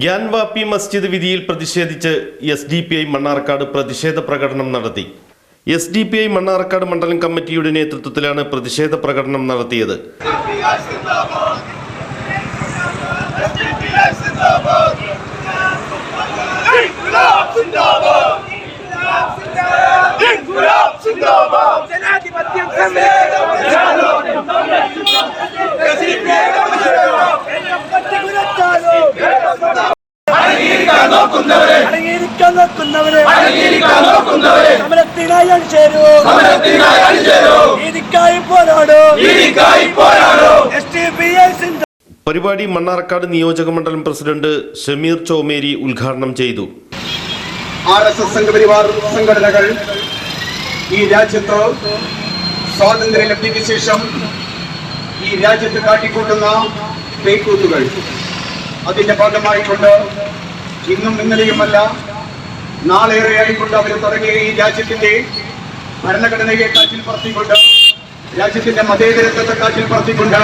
ഗ്യാൻവാപ്പി മസ്ജിദ് വിധിയിൽ പ്രതിഷേധിച്ച് S D P I Mannarkkad പ്രതിഷേധ പ്രകടനം നടത്തി S D P I Mannarkkad മണ്ഡലം കമ്മിറ്റിയുടെ നേതൃത്വത്തിലാണ് പ്രതിഷേധ പ്രകടനം നടത്തിയത് അടങ്ങിയിരിക്കാൻ നോക്കുന്നവരെ സമരത്തിനായി അണിചേരൂ. നീതിക്കായി പോരാടൂ. എസ് ടി പരിപാടി മണ്ണാർക്കാട് നിയോജക മണ്ഡലം പ്രസിഡന്റ് ഷമീർ ചോമേരി ഉദ്ഘാടനം ചെയ്തു. ആർ എസ് എസ് സംഘപരിവാർ സംഘടനകൾ ഈ രാജ്യത്ത് സ്വാതന്ത്ര്യ ലബ്ധിക്ക് ശേഷം ഈ രാജ്യത്ത് കാട്ടിക്കൂട്ടുന്ന പേക്കൂത്തുകൾ അതിന്റെ ഭാഗമായിക്കൊണ്ട് ഇന്നും ഇന്നലെയുമല്ല നാളേറെയായിക്കൊണ്ട് അവർ തുടങ്ങിയ ഈ രാജ്യത്തിന്റെ ഭരണഘടനയെ കാറ്റിൽ പറത്തിക്കൊണ്ട് രാജ്യത്തിന്റെ മതേതരത്വത്തെ കാറ്റിൽ പറത്തിക്കൊണ്ട്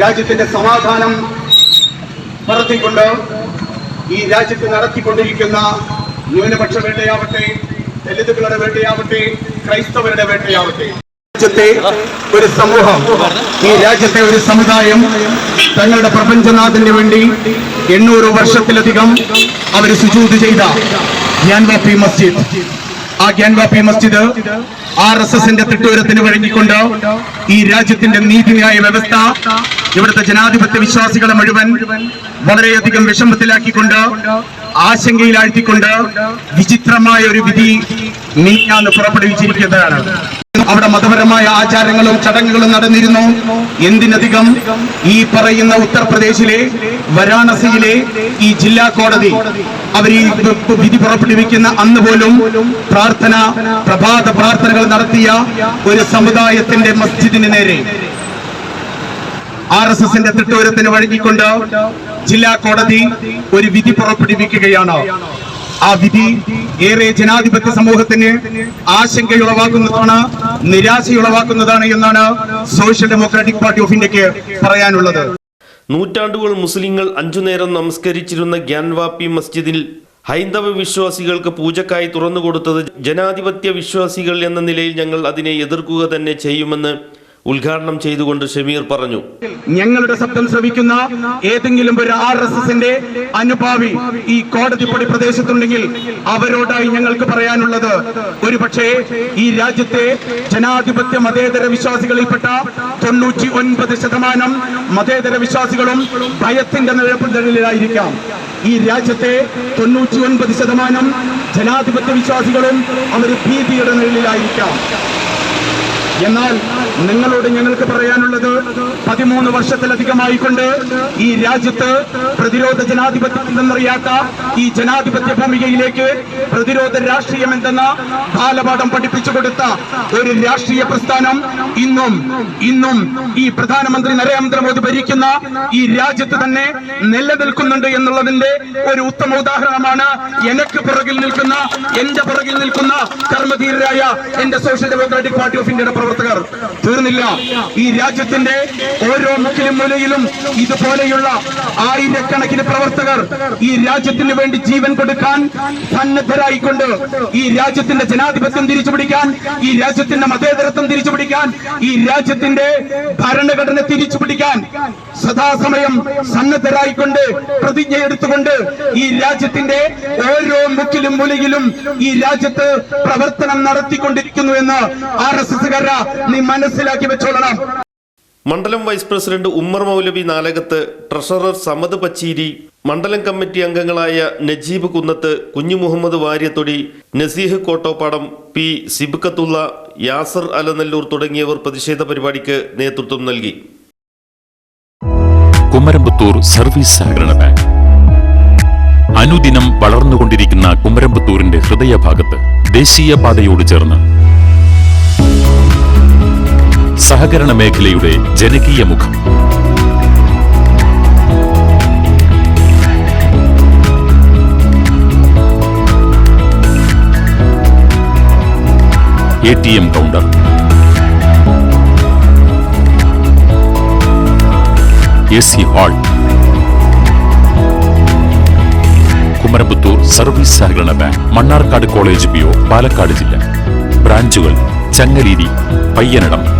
രാജ്യത്തിന്റെ സമാധാനം പറത്തിക്കൊണ്ട് ഈ രാജ്യത്ത് നടത്തിക്കൊണ്ടിരിക്കുന്ന ന്യൂനപക്ഷ വേട്ടയാവട്ടെ ദലിതുകളുടെ വേട്ടയാവട്ടെ ക്രൈസ്തവരുടെ വേട്ടയാവട്ടെ. രാജ്യത്തെ ഒരു സമൂഹം ഈ രാജ്യത്തെ ഒരു സമുദായം തങ്ങളുടെ പ്രപഞ്ചനാഥന് വേണ്ടി എണ്ണൂറ് വർഷത്തിലധികം അവർ സുജൂത് ചെയ്ത ഗ്യാൻവാപ്പി മസ്ജിദ്. ആ ഗ്യാൻവാപ്പി മസ്ജിദ് ആർ എസ് എസിന്റെ തിട്ടൂരത്തിന് വഴങ്ങിക്കൊണ്ട് ഈ രാജ്യത്തിന്റെ നീതിന്യായ വ്യവസ്ഥ ഇവിടുത്തെ ജനാധിപത്യ വിശ്വാസികളെ മുഴുവൻ വളരെയധികം വിഷമത്തിലാക്കിക്കൊണ്ട് ആശങ്കയിലാഴ്ത്തിക്കൊണ്ട് വിചിത്രമായ ഒരു വിധി നീങ്ങാന്ന് പുറപ്പെടുവിച്ചിരിക്കുന്നതാണ്. അവിടെ മതപരമായ ആചാരങ്ങളും ചടങ്ങുകളും നടന്നിരുന്നു. എന്തിനധികം ഈ പറയുന്ന ഉത്തർപ്രദേശിലെ വരാണസിയിലെ ഈ ജില്ലാ കോടതി അവർ ഈ വിധി പുറപ്പെടുവിക്കുന്ന അന്ന് പോലും പ്രാർത്ഥന പ്രഭാത പ്രാർത്ഥനകൾ നടത്തിയ ഒരു സമുദായത്തിന്റെ മസ്ജിദിന് നേരെ. ആർ എസ് എസിന്റെ തിട്ടൂരത്തിന് വഴങ്ങിക്കൊണ്ട് ജില്ലാ കോടതി ഒരു വിധി പുറപ്പെടുവിക്കുകയാണ്. ആ വിധി ഏറെ ജനാധിപത്യ സമൂഹത്തിന് ആശങ്കയുളവാക്കുന്നതാണ് നിരാശയുളവാക്കുന്നതാണ് എന്നാണ് സോഷ്യൽ ഡെമോക്രാറ്റിക് പാർട്ടി ഓഫ് ഇന്ത്യയ്ക്ക് പറയാനുള്ളത്. നൂറ്റാണ്ടുകൾ മുസ്ലിങ്ങൾ അഞ്ചു നേരം നമസ്കരിച്ചിരുന്ന ഗ്യാൻവാപ്പി മസ്ജിദിൽ ഹൈന്ദവ വിശ്വാസികൾക്ക് പൂജക്കായി തുറന്നുകൊടുത്തത് ജനാധിപത്യ വിശ്വാസികൾ എന്ന നിലയിൽ ഞങ്ങൾ അതിനെ എതിർക്കുക തന്നെ ചെയ്യുമെന്ന് ഉദ്ഘാടനം ചെയ്തുകൊണ്ട് ഷമീർ പറഞ്ഞു. ഞങ്ങളുടെ ശബ്ദം ശ്രവിക്കുന്ന ഏതെങ്കിലും ഒരു ആർ എസ് എസിന്റെ അനുഭാവി ഈ കോടതിപ്പടി പ്രദേശത്തുണ്ടെങ്കിൽ അവരോടായി ഞങ്ങൾക്ക് പറയാനുള്ളത് ഒരു പക്ഷേ ഈ രാജ്യത്തെ ജനാധിപത്യ മതേതര വിശ്വാസികളിൽപ്പെട്ട തൊണ്ണൂറ്റി ഒൻപത് ശതമാനം മതേതര വിശ്വാസികളും ഭയത്തിന്റെ നിഴപ്പിടലിലായിരിക്കാം ഈ രാജ്യത്തെ തൊണ്ണൂറ്റി ഒൻപത് ശതമാനം ജനാധിപത്യ വിശ്വാസികളും അവർ ഭീതിയുടെ നിഴലിലായിരിക്കാം. എന്നാൽ നിങ്ങളോട് ഞങ്ങൾക്ക് പറയാനുള്ളത് പതിമൂന്ന് വർഷത്തിലധികമായിക്കൊണ്ട് ഈ രാജ്യത്ത് പ്രതിരോധ ജനാധിപത്യം എന്തെന്നറിയാത്ത ഈ ജനാധിപത്യ ഭൂമികയിലേക്ക് പ്രതിരോധ രാഷ്ട്രീയം എന്തെന്ന ബാലപാഠം പഠിപ്പിച്ചു കൊടുത്ത ഒരു രാഷ്ട്രീയ പ്രസ്ഥാനം ഇന്നും ഇന്നും ഈ പ്രധാനമന്ത്രി നരേന്ദ്രമോദി ഭരിക്കുന്ന ഈ രാജ്യത്ത് തന്നെ നിലനിൽക്കുന്നുണ്ട് എന്നുള്ളതിന്റെ ഒരു ഉത്തമ ഉദാഹരണമാണ് എനിക്ക് പുറകിൽ നിൽക്കുന്ന എന്റെ പുറകിൽ നിൽക്കുന്ന കർമ്മധീരരായ എന്റെ സോഷ്യൽ ഡെമോക്രാറ്റിക് പാർട്ടി ഓഫ് ഇന്ത്യയുടെ പ്രവർത്തകർ തീർന്നില്ല. ഈ രാജ്യത്തിന്റെ ഓരോ മുക്കിലും മൂലയിലും ഇതുപോലെയുള്ള ആയിരക്കണക്കിന് പ്രവർത്തകർ ഈ രാജ്യത്തിന് വേണ്ടി ജീവൻ കൊടുക്കാൻ സന്നദ്ധരായിക്കൊണ്ട് ഈ രാജ്യത്തിന്റെ ജനാധിപത്യം തിരിച്ചുപിടിക്കാൻ ഈ രാജ്യത്തിന്റെ മതേതരത്വം തിരിച്ചുപിടിക്കാൻ ഈ രാജ്യത്തിന്റെ ഭരണഘടന തിരിച്ചുപിടിക്കാൻ സദാസമയം സന്നദ്ധരായിക്കൊണ്ട് പ്രതിജ്ഞ എടുത്തുകൊണ്ട് ഈ രാജ്യത്തിന്റെ ഓരോ മുക്കിലും മൂലയിലും ഈ രാജ്യത്ത് പ്രവർത്തനം നടത്തിക്കൊണ്ടിരിക്കുന്നു എന്ന് ആർ എസ് എസ് നീ മനസ്സിലാക്കി വെച്ചോളണം. മണ്ഡലം vice president Ummer Moulavi Nalakath treasurer Samad Pachiri മണ്ഡലം കമ്മിറ്റി അംഗങ്ങളായ നജീബ് കുന്നത്ത് കുഞ്ഞു മുഹമ്മദ് വാര്യത്തൊടി നസീഹ് കോട്ടോപ്പാടം പി സിബ്കത്തുള്ള യാസർ അലനല്ലൂർ തുടങ്ങിയവർ പ്രതിഷേധ പരിപാടിക്ക് നേതൃത്വം നൽകി. കുമരമ്പത്തൂർ സർവീസ് സഹകരണ ബാങ്ക്. അനുദിനം വളർന്നുകൊണ്ടിരിക്കുന്ന കുമരമ്പത്തൂരിന്റെ ഹൃദയഭാഗത്ത് ദേശീയപാതയോട് ചേർന്ന് സഹകരണ മേഖലയുടെ ജനകീയ മുഖം. A T M counter. A C hall. Kumarampathur service സഹകരണ bank Mannarkkad college PO Palakkad ജില്ല. ബ്രാഞ്ചുകൾ Changaleri Payyanadam